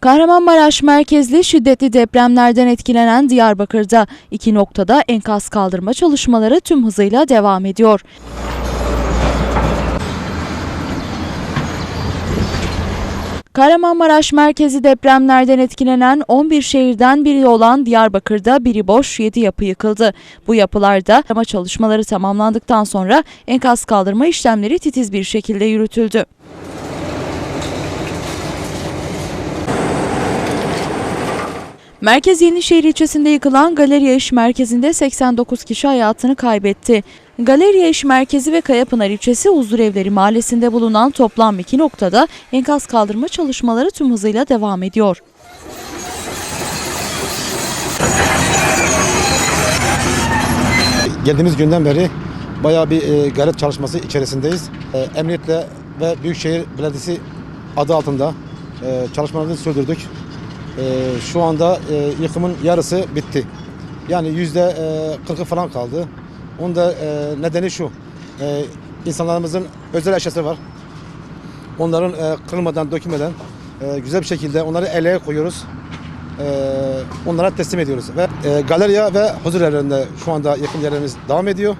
Kahramanmaraş merkezli şiddetli depremlerden etkilenen Diyarbakır'da iki noktada enkaz kaldırma çalışmaları tüm hızıyla devam ediyor. Kahramanmaraş merkezi depremlerden etkilenen 11 şehirden biri olan Diyarbakır'da biri boş 7 yapı yıkıldı. Bu yapılarda arama çalışmaları tamamlandıktan sonra enkaz kaldırma işlemleri titiz bir şekilde yürütüldü. Merkez Yenişehir ilçesinde yıkılan Galeriya İş Merkezi'nde 89 kişi hayatını kaybetti. Galeriya İş Merkezi ve Kayapınar ilçesi Huzurevleri mahallesinde bulunan toplam iki noktada enkaz kaldırma çalışmaları tüm hızıyla devam ediyor. Geldiğimiz günden beri bayağı bir e, gayret çalışması içerisindeyiz. E, Emniyetle ve Büyükşehir Belediyesi adı altında e, çalışmalarımızı sürdürdük. E, şu anda e, yıkımın yarısı bitti. Yani yüzde e, 40'ı falan kaldı. Onun da e, nedeni şu. E, insanlarımızın özel eşyası var. Onların e, kırılmadan, dökülmeden e, güzel bir şekilde onları ele koyuyoruz. E, onlara teslim ediyoruz. Ve e, galeriya ve huzur evlerinde şu anda yakın yerlerimiz devam ediyor.